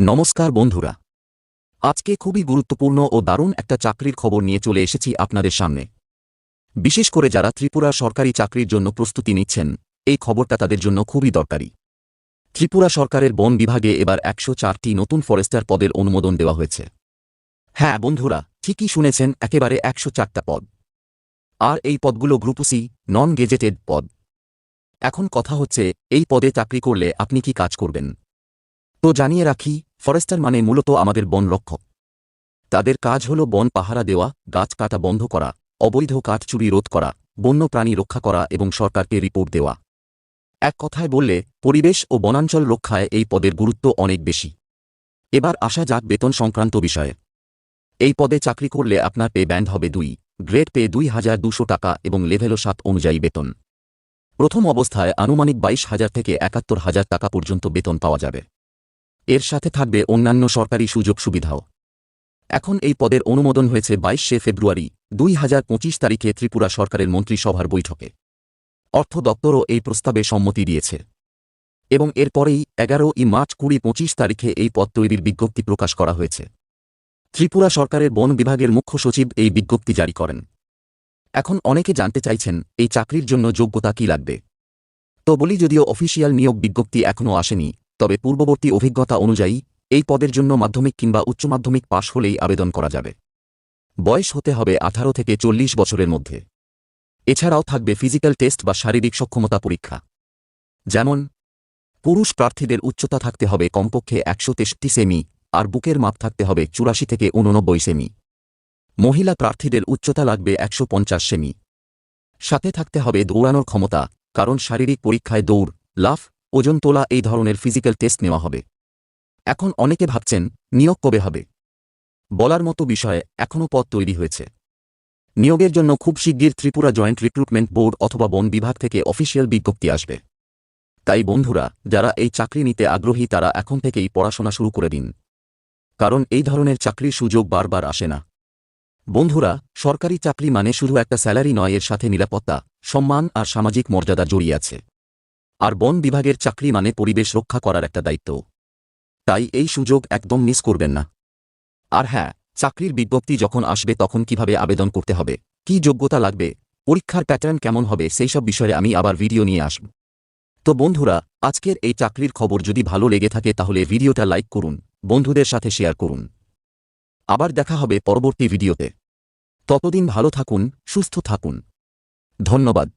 নমস্কার বন্ধুরা। আজকে খুবই গুরুত্বপূর্ণ ও দারুণ একটা চাকরির খবর নিয়ে চলে এসেছি আপনাদের সামনে। বিশেষ করে যারা ত্রিপুরা সরকারি চাকরির জন্য প্রস্তুতি নিচ্ছেন, এই খবরটা তাদের জন্য খুবই দরকারি। ত্রিপুরা সরকারের বন বিভাগে এবার একশো চারটি নতুন ফরেস্টার পদের অনুমোদন দেওয়া হয়েছে। হ্যাঁ বন্ধুরা, ঠিকই শুনেছেন, একেবারে একশো চারটা পদ। আর এই পদগুলো গ্রুপ সি নন গেজেটেড পদ। এখন কথা হচ্ছে, এই পদে চাকরি করলে আপনি কি কাজ করবেন? তো জানিয়ে রাখি, ফরেস্টার মানে মূলত আমাদের বন রক্ষক। তাদের কাজ হল বন পাহারা দেওয়া, গাছ কাটা বন্ধ করা, অবৈধ কাঠ চুরি রোধ করা, বন্য প্রাণী রক্ষা করা এবং সরকারকে রিপোর্ট দেওয়া। এক কথায় বললে, পরিবেশ ও বনাঞ্চল রক্ষায় এই পদের গুরুত্ব অনেক বেশি। এবার আসা যাক বেতন সংক্রান্ত বিষয়ে। এই পদে চাকরি করলে আপনার পে ব্যান্ড হবে দুই, গ্রেড পে দুই হাজার দুশো টাকা এবং লেভেলও সাত অনুযায়ী বেতন। প্রথম অবস্থায় আনুমানিক বাইশ হাজার থেকে একাত্তর হাজার টাকা পর্যন্ত বেতন পাওয়া যাবে। এর সাথে থাকবে অন্যান্য সরকারি সুযোগ সুবিধাও। এখন এই পদের অনুমোদন হয়েছে বাইশে ফেব্রুয়ারি, দুই হাজার পঁচিশ তারিখে ত্রিপুরা সরকারের মন্ত্রিসভার বৈঠকে। অর্থ দপ্তরও এই প্রস্তাবে সম্মতি দিয়েছে। এবং এরপরেই এগারো ই মার্চ কুড়ি পঁচিশ তারিখে এই পদ তৈরির বিজ্ঞপ্তি প্রকাশ করা হয়েছে। ত্রিপুরা সরকারের বন বিভাগের মুখ্য সচিব এই বিজ্ঞপ্তি জারি করেন। এখন অনেকে জানতে চাইছেন, এই চাকরির জন্য যোগ্যতা কি লাগবে? তো বলি যদিও অফিসিয়াল নিয়োগ বিজ্ঞপ্তি এখনও আসেনি তবে পূর্ববর্তী অভিজ্ঞতা অনুযায়ী, এই পদের জন্য মাধ্যমিক কিংবা উচ্চ মাধ্যমিক পাশ হলেই আবেদন করা যাবে। বয়স হতে হবে আঠারো থেকে চল্লিশ বছরের মধ্যে। এছাড়াও থাকবে ফিজিক্যাল টেস্ট বা শারীরিক সক্ষমতা পরীক্ষা। যেমন, পুরুষ প্রার্থীদের উচ্চতা থাকতে হবে কমপক্ষে একশো তেষট্টি সেমি, আর বুকের মাপ থাকতে হবে চুরাশি থেকে উননব্বই সেমি। মহিলা প্রার্থীদের উচ্চতা লাগবে একশো পঞ্চাশ সেমি। সাথে থাকতে হবে দৌড়ানোর ক্ষমতা, কারণ শারীরিক পরীক্ষায় দৌড়, লাফ ওজন তোলা এই ধরনের ফিজিক্যাল টেস্ট নেওয়া হবে। এখন অনেকে ভাবছেন, নিয়োগ কবে হবে? বলার মতো বিষয়ে এখনও পদ তৈরি হয়েছে। নিয়োগের জন্য খুব শিগগির ত্রিপুরা জয়েন্ট রিক্রুটমেন্ট বোর্ড অথবা বন বিভাগ থেকে অফিসিয়াল বিজ্ঞপ্তি আসবে। তাই বন্ধুরা, যারা এই চাকরি নিতে আগ্রহী, তারা এখন থেকেই পড়াশোনা শুরু করে দিন। কারণ এই ধরনের চাকরির সুযোগ বারবার আসে না। বন্ধুরা, সরকারি চাকরি মানে শুধু একটা স্যালারি নয়, এর সাথে নিরাপত্তা, সম্মান আর সামাজিক মর্যাদা জড়িয়ে আছে। আর বন বিভাগের চাকরি মানে পরিবেশ রক্ষা করার একটা দায়িত্ব। তাই এই সুযোগ একদম মিস করবেন না। আর হ্যাঁ চাকরির বিজ্ঞপ্তি যখন আসবে তখন কীভাবে আবেদন করতে হবে, কি যোগ্যতা লাগবে, পরীক্ষার প্যাটার্ন কেমন হবে সেই সব বিষয়ে আমি আবার ভিডিও নিয়ে আসব। তো বন্ধুরা, আজকের এই চাকরির খবর যদি ভালো লেগে থাকে তাহলে ভিডিওটা লাইক করুন, বন্ধুদের সাথে শেয়ার করুন। আবার দেখা হবে পরবর্তী ভিডিওতে। ততদিন ভালো থাকুন, সুস্থ থাকুন। ধন্যবাদ।